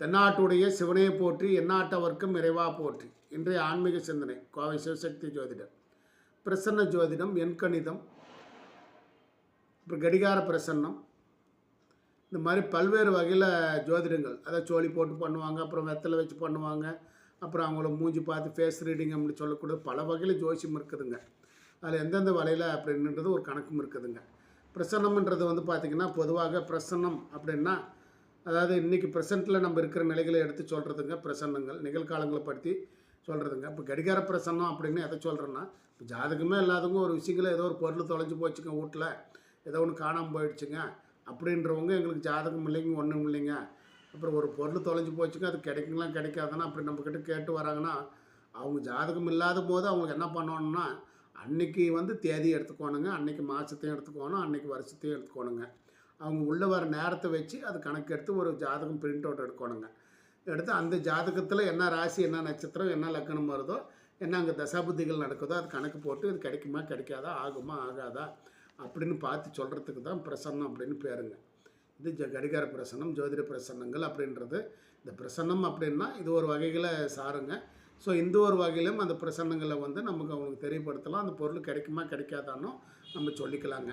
தென்னாட்டுடைய சிவனையை போற்றி எந்நாட்டவர்க்கும் இறைவா போற்றி. இன்றைய ஆன்மீக சிந்தனை கோவை சிவசக்தி ஜோதிடர் பிரசன்ன ஜோதிடம் எண்கணிதம் அப்புறம் கடிகார பிரசன்னம். இந்த மாதிரி பல்வேறு வகையில் ஜோதிடங்கள். அதை சோழி போட்டு பண்ணுவாங்க அப்புறம் வெத்தலை வச்சு பண்ணுவாங்க அப்புறம் அவங்கள மூஞ்சி பார்த்து ஃபேஸ் ரீடிங் அப்படின்னு சொல்லக்கூடிய பல வகையில் ஜோசியம் இருக்குதுங்க. அதில் எந்தெந்த வலையில் அப்படின்றது ஒரு கணக்கும் இருக்குதுங்க. பிரசன்னம்ன்றது வந்து பார்த்திங்கன்னா பொதுவாக பிரசன்னம் அப்படின்னா அதாவது இன்றைக்கி ப்ரெசண்ட்டில் நம்ம இருக்கிற நிலைகளை எடுத்து சொல்கிறதுங்க பிரசன்னங்கள் நிகழ்காலங்களை பற்றி சொல்கிறதுங்க இப்போ கடிகார பிரசன்னம் அப்படின்னு எதை சொல்கிறேன்னா இப்போ ஜாதகமே இல்லாதவங்க ஒரு விஷயங்கள ஏதோ ஒரு பொருள் தொலைஞ்சு போச்சுங்க வீட்டில் ஏதோ ஒன்று காணாமல் போயிடுச்சுங்க. அப்படின்றவங்க எங்களுக்கு ஜாதகம் இல்லைங்க ஒன்றும் இல்லைங்க. அப்புறம் ஒரு பொருள் தொலைஞ்சு போச்சுங்க அது கிடைக்குங்களா கிடைக்காதுன்னா அப்படி நம்மக்கிட்ட கேட்டு வராங்கன்னா அவங்க ஜாதகம் இல்லாத போது அவங்க என்ன பண்ணணும்னா அன்னைக்கு வந்து தேதி எடுத்துக்கோணுங்க அன்னைக்கு மாதத்தையும் எடுத்துக்கோணும் அன்னைக்கு வருஷத்தையும் எடுத்துக்கோணுங்க. அவங்க உள்ளே வர நேரத்தை வச்சு அது கணக்கு எடுத்து ஒரு ஜாதகம் பிரிண்ட் அவுட் எடுக்கணுங்க. எடுத்து அந்த ஜாதகத்தில் என்ன ராசி என்ன நட்சத்திரம் என்ன லக்கணம் வருதோ என்ன அங்கே தசாபுத்திகள் நடக்குதோ அது கணக்கு போட்டு இது கிடைக்குமா கிடைக்காதா ஆகுமா ஆகாதா அப்படின்னு பார்த்து சொல்கிறதுக்கு தான் பிரசன்னம் அப்படின்னு பேருங்க. இது ஜ கடிகார பிரசன்னம் ஜோதிட பிரசன்னங்கள் அப்படின்றது. இந்த பிரசன்னம் அப்படின்னா இது ஒரு வகைகளை சாருங்க. ஸோ இந்த ஒரு வகையிலும் அந்த பிரசன்னங்களை வந்து நமக்கு அவங்களுக்கு தெரியப்படுத்தலாம். அந்த பொருள் கிடைக்குமா கிடைக்காதானோ நம்ம சொல்லிக்கலாங்க.